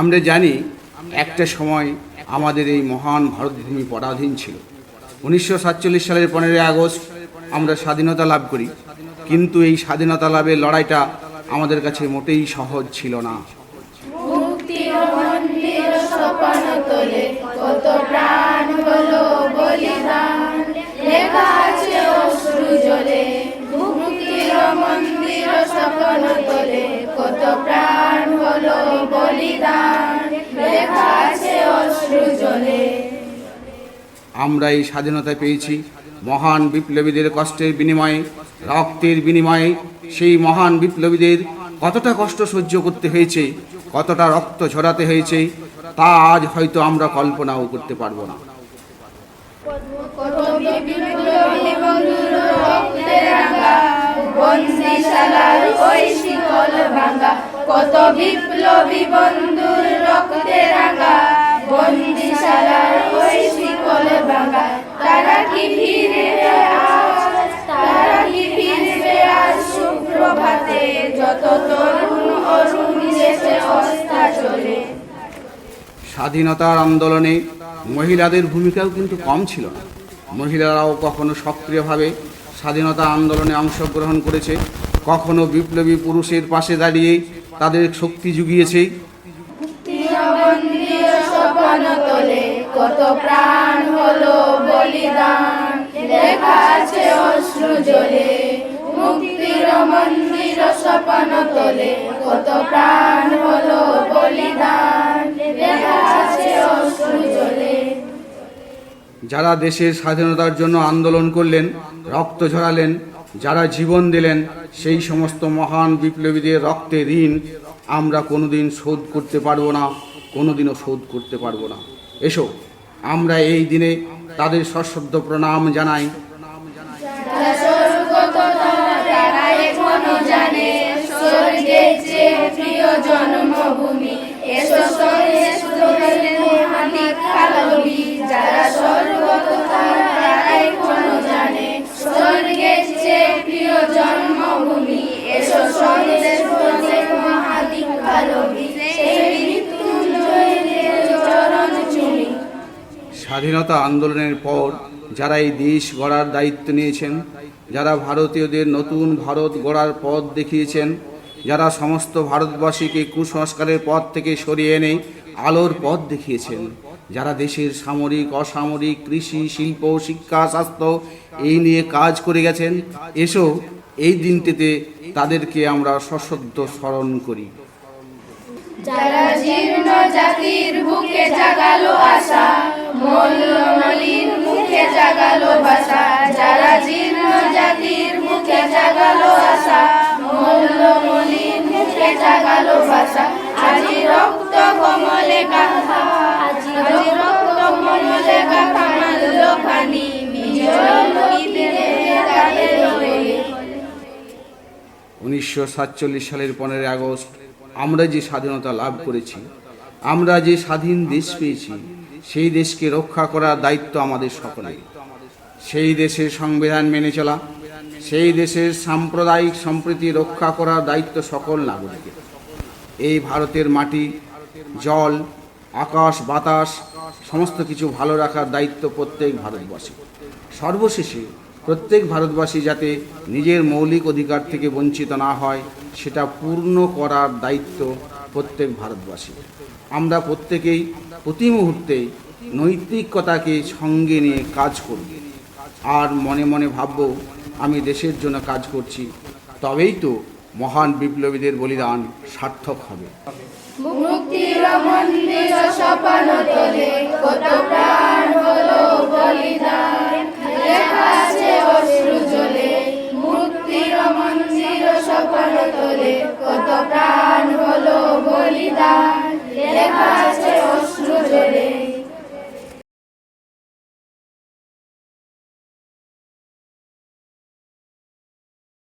আমরা জানি একটা সময় আমাদের এই মহান ভারতভূমি পরাধীন ছিল। উনিশশো সাতচল্লিশ সালের পনেরোই আগস্ট আমরা স্বাধীনতা লাভ করি, কিন্তু এই স্বাধীনতা লাভের লড়াইটা আমাদের কাছে মোটেই সহজ ছিল না। প্রাণ হলো বলিদান, লেখা আছে অশ্রু জলে আমরা এই স্বাধীনতা পেয়েছি। মহান বিপ্লবীদের কষ্টের বিনিময়ে, রক্তের বিনিময়ে সেই মহান বিপ্লবীদের কতটা কষ্ট সহ্য করতে হয়েছে, কতটা রক্ত ঝরাতে হয়েছে, তা আজ হয়তো আমরা কল্পনাও করতে পারব না। কত বিপ্লবী বন্ধুর স্বাধীনতার আন্দোলনে মহিলাদের ভূমিকাও কিন্তু কম ছিল না। মহিলারাও কখনো সক্রিয়ভাবে স্বাধীনতা আন্দোলনে অংশগ্রহণ করেছে, কখনো বিপ্লবী পুরুষের পাশে দাঁড়িয়ে তাদের শক্তি জুগিয়েছে। কত প্রাণ যারা দেশের স্বাধীনতার জন্য আন্দোলন করলেন, রক্ত ঝরালেন, যারা জীবন দিলেন, সেই সমস্ত মহান বিপ্লবীদের রক্তে ঋণ আমরা কোনোদিন শোধ করতে পারব না, কোনোদিনও শোধ করতে পারব না। এসো, আমরা এই দিনে তাদের সশ্রদ্ধ প্রণাম জানাই। স্বাধীনতা আন্দোলনের পর যারা এই দেশ গড়ার দায়িত্ব নিয়েছেন, যারা ভারতীয়দের নতুন ভারত গড়ার পথ দেখিয়েছেন, যারা সমস্ত ভারতবাসীকে কুসংস্কারের পথ থেকে সরিয়ে এনে আলোর পথ দেখিয়েছেন, যারা দেশের সামরিক, অসামরিক, কৃষি, শিল্প, শিক্ষা, স্বাস্থ্য, এই নিয়ে কাজ করে গেছেন, এসো এই দিনটিতে তাদেরকে আমরা সশ্রদ্ধ স্মরণ করি। যারা জীর্ণ জাতির বুকে জাগালো আশা উনিশশো সাতচল্লিশ সালের পনেরোই আগস্ট আমরা যে স্বাধীনতা লাভ করেছি, আমরা যে স্বাধীন দেশ পেয়েছি, সেই দেশকে রক্ষা করার দায়িত্ব আমাদের সকলের। সেই দেশের সংবিধান মেনে চলা, সেই দেশের সাম্প্রদায়িক সম্প্রীতি রক্ষা করার দায়িত্ব সকল নাগরিকের। এই ভারতের মাটি, জল, আকাশ, বাতাস, সমস্ত কিছু ভালো রাখার দায়িত্ব প্রত্যেক ভারতবাসী সর্বশেষে প্রত্যেক ভারতবাসী যাতে নিজের মৌলিক অধিকার থেকে বঞ্চিত না হয়, সেটা পূর্ণ করার দায়িত্ব প্রত্যেক ভারতবাসী আমরা প্রত্যেকেই প্রতি মুহূর্তে নৈতিকতাকে সঙ্গে নিয়ে কাজ করব। আর মনে মনে ভাবব, আমি দেশের জন্য কাজ করছি, তবেই তো মহান বিপ্লবীদের বলিদান সার্থক হবে।